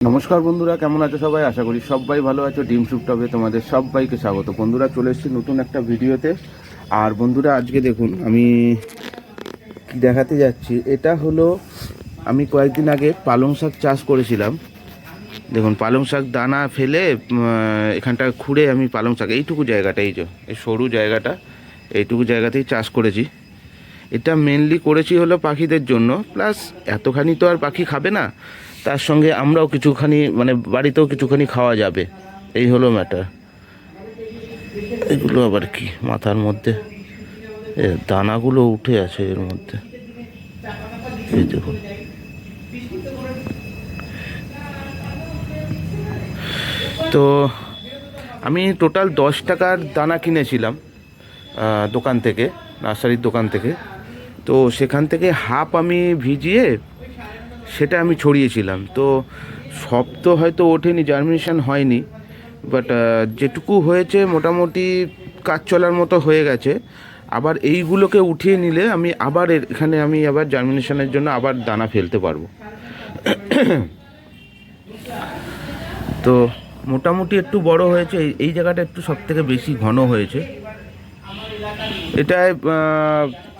নমস্কার বন্ধুরা, কেমন আছো সবাই? আশা করি সবাই ভালো আছো। ডিম টবে তোমাদের সবাইকে স্বাগত। বন্ধুরা, চলে এসেছি নতুন একটা ভিডিওতে। আর বন্ধুরা, আজকে দেখুন, আমি দেখাতে যাচ্ছি। এটা হলো, আমি কয়েকদিন আগে পালং শাক চাষ করেছিলাম। দেখুন, পালং শাক দানা ফেলে এখানটা খুঁড়ে আমি পালং শাক, এইটুকু জায়গাটা, এই যে, এই সরু জায়গাটা, এইটুকু জায়গাতেই চাষ করেছি। এটা মেনলি করেছি হলো পাখিদের জন্য। প্লাস এতখানি তো আর পাখি খাবে না, তার সঙ্গে আমরাও কিছুখানি মানে বাড়িতেও কিছুখানি খাওয়া যাবে। এই হলো ম্যাটার এগুলো আবার কি মাথার মধ্যে? দানাগুলো উঠে আছে এর মধ্যে। এই দেখুন। তো আমি টোটাল দশ টাকার দানা কিনেছিলাম দোকান থেকে, নার্সারির দোকান থেকে। তো সেখান থেকে হাফ আমি ভিজিয়ে সেটা আমি ছড়িয়েছিলাম। তো সব তো হয়তো ওঠেনি জার্মিনেশন হয়নি বাট যেটুকু হয়েছে মোটামুটি কাজ চলার মতো হয়ে গেছে। আবার এইগুলোকে উঠিয়ে নিলে আমি আবার এখানে আমি আবার জার্মিনেশনের জন্য আবার দানা ফেলতে পারব। তো মোটামুটি একটু বড় হয়েছে, এই- জায়গাটা একটু সব থেকে বেশি ঘন হয়েছে। এটায়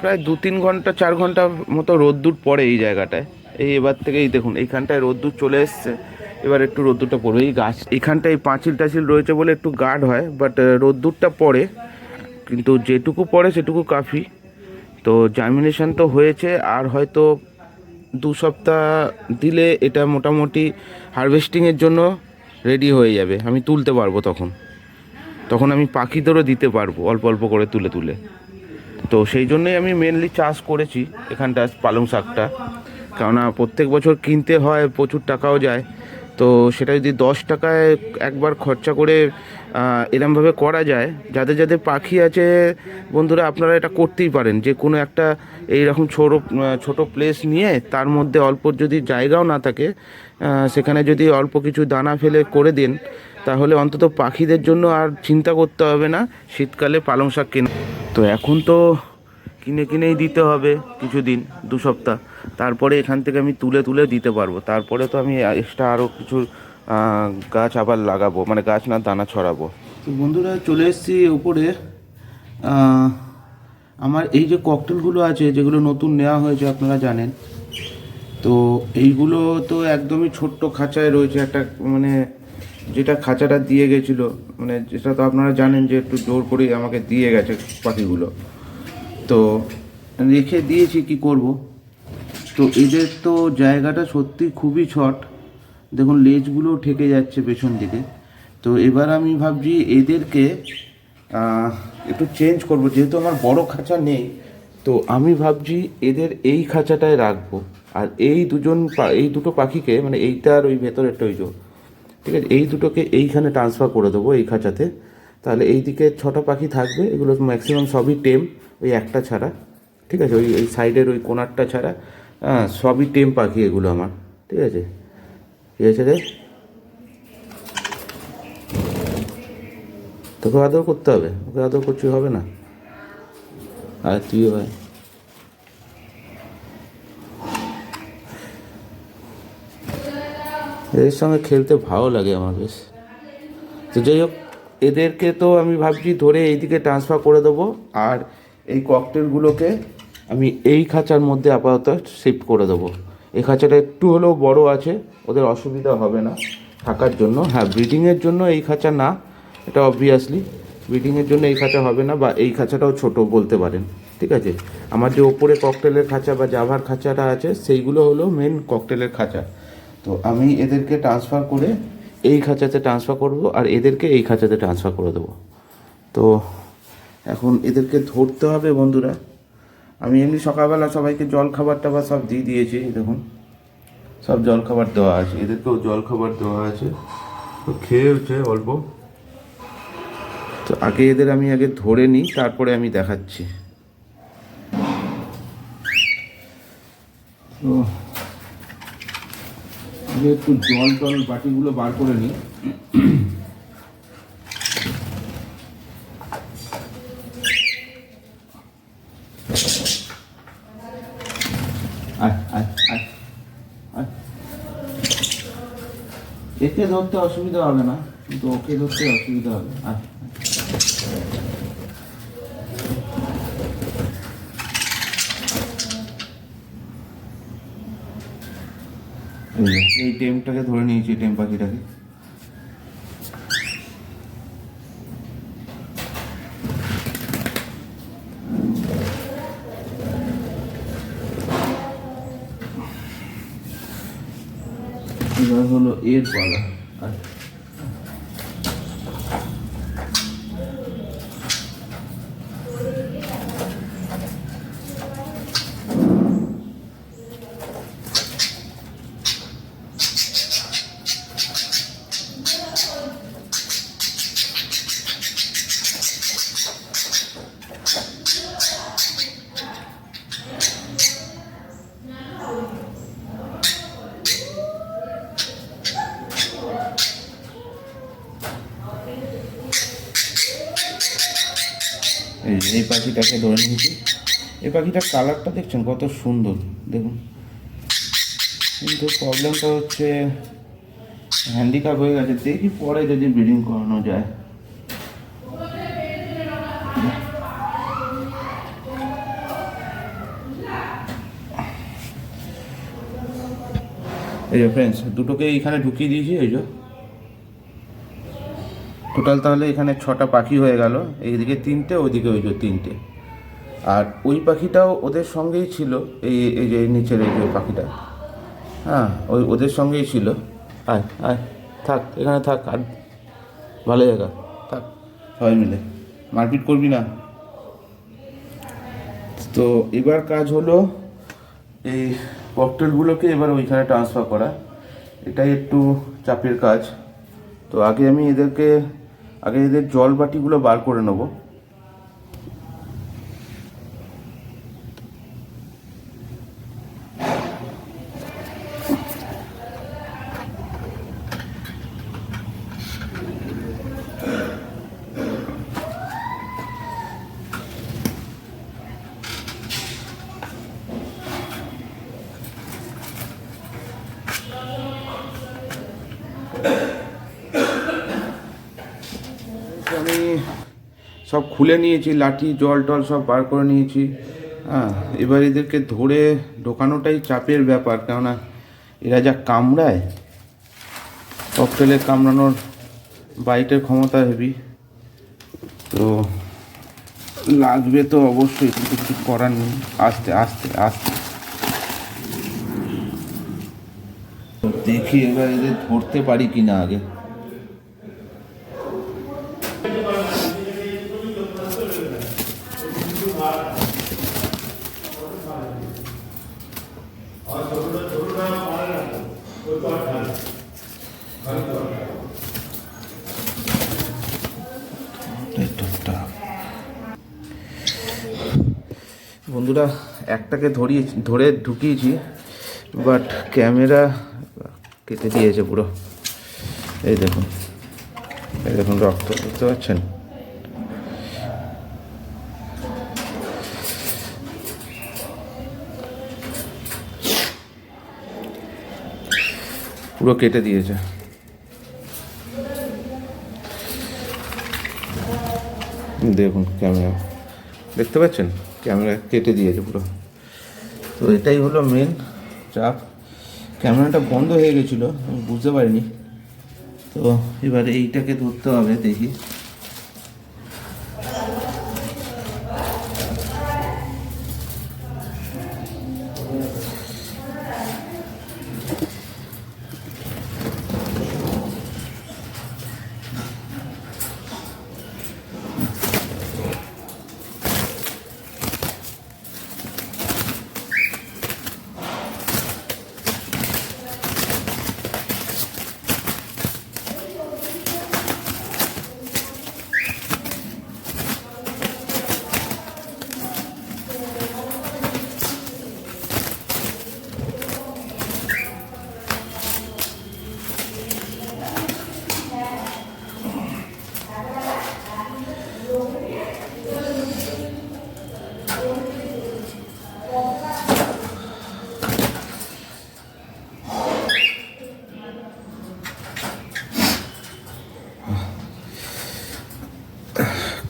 প্রায় দু তিন ঘণ্টা, চার ঘণ্টা মতো রোদ্দুর পড়ে এই জায়গাটায়। এই এবার থেকে এই দেখুন, এইখানটায় রোদ্দুর চলে এসছে। এবার একটু রোদ্দুরটা পড়বে। এই গাছ এখানটায় পাঁচিল টাচিল রয়েছে বলে একটু গার্ড হয় বাট রোদ্দুরটা পড়ে। কিন্তু যেটুকু পড়ে, সেটুকু কাফি। তো জার্মিনেশন তো হয়েছে, আর হয়তো দু সপ্তাহ দিলে এটা মোটামুটি হারভেস্টিংয়ের জন্য রেডি হয়ে যাবে। আমি তুলতে পারব তখন। তখন আমি পাখিদেরও দিতে পারব, অল্প অল্প করে তুলে তুলে। তো সেই জন্যই আমি মেনলি চাষ করেছি এখানটা পালং শাকটা। কেননা প্রত্যেক বছর কিনতে হয়, প্রচুর টাকাও যায়। তো সেটা যদি দশ টাকায় একবার খরচা করে এরমভাবে করা যায়, যাদের যাদের পাখি আছে, বন্ধুরা আপনারা এটা করতেই পারেন। যে কোনো একটা এইরকম ছোটো ছোটো প্লেস নিয়ে তার মধ্যে অল্প যদি জায়গাও না থাকে সেখানে যদি অল্প কিছু দানা ফেলে করে দেন তাহলে অন্তত পাখিদের জন্য আর চিন্তা করতে হবে না, শীতকালে পালং শাক কেনা। তো এখন তো কিনে কিনেই দিতে হবে কিছুদিন, দু সপ্তাহ। তারপরে এখান থেকে আমি তুলে তুলে দিতে পারব। তারপরে তো আমি এক্সট্রা আরও কিছু গাছ আবার লাগাবো মানে গাছ না দানা ছড়াবো। তো বন্ধুরা, চলে এসেছি উপরে। আমার এই যে ককটেলগুলো আছে, যেগুলো নতুন নেওয়া হয়েছে, আপনারা জানেন। তো এইগুলো তো একদমই ছোট্ট খাঁচায় রয়েছে, একটা মানে যেটা খাঁচাটা দিয়ে গেছিল মানে যেটা তো আপনারা জানেন যে একটু জোর করে আমাকে দিয়ে গেছে পাখিগুলো। তো রেখে দিয়েছি, কি করব? তো এদের তো জায়গাটা সত্যি খুবই ছট দেখুন, লেজগুলো ঠেকে যাচ্ছে পেছন দিকে। তো এবার আমি ভাবছি এদেরকে একটু চেঞ্জ করব। যেহেতু আমার বড় খাঁচা নেই, তো আমি ভাবছি এদের এই খাঁচাটায় রাখব। আর এই দুজন এই দুটো পাখিকে মানে এইটা আর ওই ভেতরেরটা, ওই ঠিক আছে? এই দুটোকে এইখানে ট্রান্সফার করে দেবো, এই খাঁচাতে। তাহলে এই দিকে ছটা পাখি থাকবে, এগুলো ম্যাক্সিমাম সবই টেম, ওই একটা ছাড়া। ঠিক আছে? ওই ওই সাইডের ওই কোনারটা ছাড়া হ্যাঁ সবই টেম পাখি এগুলো আমার। ঠিক আছে? ঠিক আছে রে? তোকে আদর করতে হবে। ওকে আদর করছি, হবে না? আর তুই হয় এদের সঙ্গে খেলতে ভালো লাগে আমার বেশ। তো যাই হোক, এদেরকে তো আমি ভাবছি ধরে এইদিকে ট্রান্সফার করে দেবো, আর এই ককটেলগুলোকে আমি এই খাঁচার মধ্যে আপাতত শিফট করে দেবো। এই খাঁচাটা একটু হলেও বড় আছে, ওদের অসুবিধা হবে না থাকার জন্য। হ্যাঁ ব্রিডিংয়ের জন্য এই খাঁচা না, এটা অবভিয়াসলি ব্রিডিংয়ের জন্য এই খাঁচা হবে না, বা এই খাঁচাটাও ছোট বলতে পারেন, ঠিক আছে? আমার যে ওপরে ককটেলের খাঁচা বা জাভার খাঁচাটা আছে, সেইগুলো হলো মেন ককটেলের খাঁচা। তো আমি এদেরকে ট্রান্সফার করে এই খাঁচাতে ট্রান্সফার করব আর এদেরকে এই খাঁচাতে ট্রান্সফার করে দেবো। তো এখন এদেরকে ধরতে হবে বন্ধুরা। আমি এমনি সকালবেলা সবাইকে জল খাবার টাবার সব দিয়ে দিয়েছি দেখুন। সব জল খাবার দেওয়া আছে। এদেরকেও জল খাবার দেওয়া আছে। তো খেয়েছে অল্প। তো আগে এদের আমি আগে ধরে নিই, তারপরে আমি দেখাচ্ছি। তো আগে একটু জল টল বাটিগুলো বার করে নিই। একে ধরতে অসুবিধা হবে না, কিন্তু ওকে ধরতে অসুবিধা হবে। আয়। এই টেমটাকে ধরে নিয়েছি টেম পাখিটাকে। এবার হলো এর পালা আর এই এই পাখিটাকে ধরে নিয়েছি। এই পাখিটার কালারটা দেখছেন কত সুন্দর, দেখুন। কিন্তু প্রবলেমটা হচ্ছে হ্যান্ডিক্যাপ হয়ে গেছে। দেখি পরে যদি ব্রিডিং করানো যায়। এই যে ফ্রেন্ডস দুটোকে এইখানে ঢুকিয়ে দিয়েছি, এই যে। টোটাল তাহলে এখানে ছটা পাখি হয়ে গেল এইদিকে তিনটে ওইদিকে ওই যে তিনটে। আর ওই পাখিটাও ওদের সঙ্গেই ছিল এই এই যে নিচের এই যে পাখিটা। হ্যাঁ ওই ওদের সঙ্গেই ছিল। আয় আয় থাক এখানে থাক আর ভালো জায়গা। থাক সবাই মিলে। মারপিট করবি না। তো এবার কাজ হলো এই ককটেলগুলোকে এবার ওইখানে ট্রান্সফার করা। এটাই একটু চাপের কাজ। তো আগে আমি এদেরকে আগে এদের জল বাটিগুলো বার করে নেব আমি সব খুলে নিয়েছি, লাঠি, জল টল সব বার করে নিয়েছি। হ্যাঁ এবার এদেরকে ধরে ঢোকানোটাই চাপের ব্যাপার, কেননা এরা যা কামড়ায়, ককটেলে কামড়ানোর বাইটের ক্ষমতা হেভি তো লাগবে তো অবশ্যই, কিন্তু কিছু করার নেই। আস্তে আস্তে আস্তে। দেখি এবার এদের ধরতে পারি কিনা আগে। বন্ধুরা একটাকে ধরিয়ে, ধরে ঢুকিয়েছি বাট ক্যামেরা কেটে দিয়েছে পুরো। এই দেখুন এই দেখুন রক্ত, বুঝতে পারছেন? পুরো কেটে দিয়েছে। দেখুন ক্যামেরা দেখতে পাচ্ছেন? ক্যামেরা কেটে দিয়েছে পুরো। তো এটাই হলো মেন চাপ। ক্যামেরাটা বন্ধ হয়ে গেছিল, আমি বুঝতে পারিনি। তো এবারে এইটাকে ধরতে হবে, দেখি।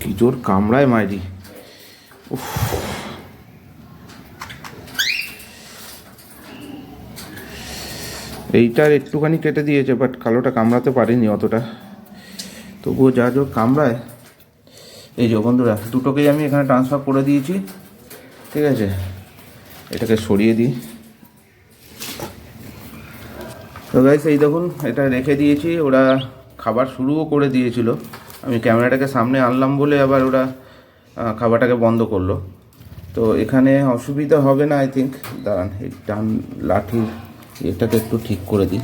কি জোর কামড়ায় মাইরি। উফ। এইটার একটুখানি কেটে দিয়েছে বাট কালোটা কামড়াতে পারিনি অতটা। তবুও যা জোর কামড়ায়। এই যে বন্ধুরা, দুটোকেই আমি এখানে ট্রান্সফার করে দিয়েছি, ঠিক আছে? এটাকে সরিয়ে দিই। তো গাইস এই দেখুন, এটা রেখে দিয়েছি, ওরা খাবার শুরুও করে দিয়েছিল। আমি ক্যামেরাটাকে সামনে আনলাম বলে আবার ওরা খাবারটাকে বন্ধ করল। তো এখানে অসুবিধা হবে না আই থিঙ্ক দাঁড়ান, এই ডান লাঠির এটাকে একটু ঠিক করে দিই।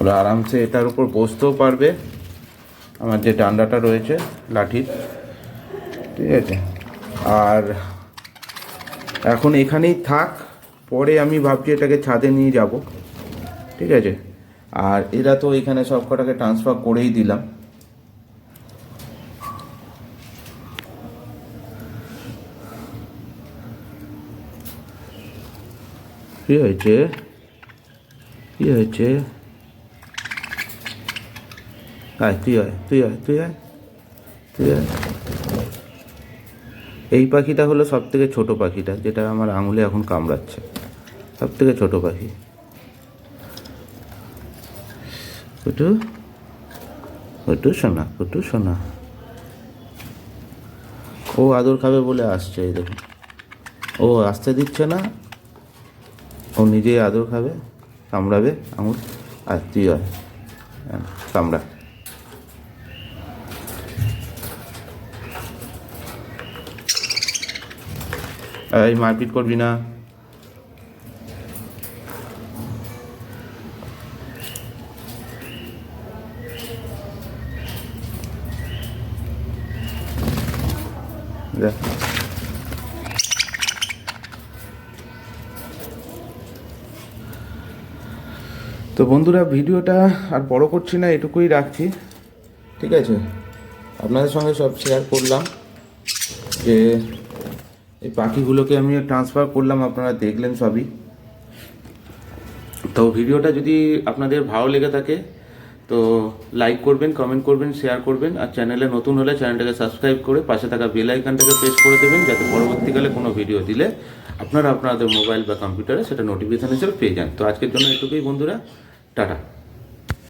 ওরা আরামসে এটার উপর বসতেও পারবে। আমার যে ডান্ডাটা রয়েছে, লাঠির। ঠিক আছে। আর এখন এখানেই থাক, পরে আমি ভাবছি এটাকে ছাদে নিয়ে যাব। ঠিক আছে? আর এরা তো এখানে সব কটাকে ট্রান্সফার করেই দিলাম। কি হয়েছে? কি হয়েছে? তুই আয় তুই আয় তুই আয় তুই আয়। এই পাখিটা হলো সব থেকে ছোটো পাখিটা, যেটা আমার আঙুলে এখন কামড়াচ্ছে। সব থেকে ছোটো পাখি। কুটু কুটু সোনা কুটু সোনা। ও আদর খাবে বলে আসছে এই দেখুন। ও আসতে দিচ্ছে না ও নিজেই আদর খাবে কামড়াবে আঙুল আর তুই হ্যাঁ, কামড়া। এই মারপিট করবি না। যা। তো বন্ধুরা, ভিডিওটা আর বড় করছি না, এটুকুই রাখছি। ঠিক আছে? আপনাদের সঙ্গে সব শেয়ার করলাম যে এই পাখিগুলোকে আমি ট্রান্সফার করলাম, আপনারা দেখলেন সবই। তো ভিডিওটা যদি আপনাদের ভালো লেগে থাকে তো লাইক করবেন কমেন্ট করবেন শেয়ার করবেন, আর চ্যানেলে নতুন হলে চ্যানেলটাকে সাবস্ক্রাইব করে পাশে থাকা বেল আইকনটাকে প্রেস করে দেবেন, যাতে পরবর্তীকালে কোনো ভিডিও দিলে আপনারা আপনাদের মোবাইল বা কম্পিউটারে সেটা নোটিফিকেশন হিসেবে পেয়ে যান। তো আজকের জন্য এটুকুই বন্ধুরা, টাটা।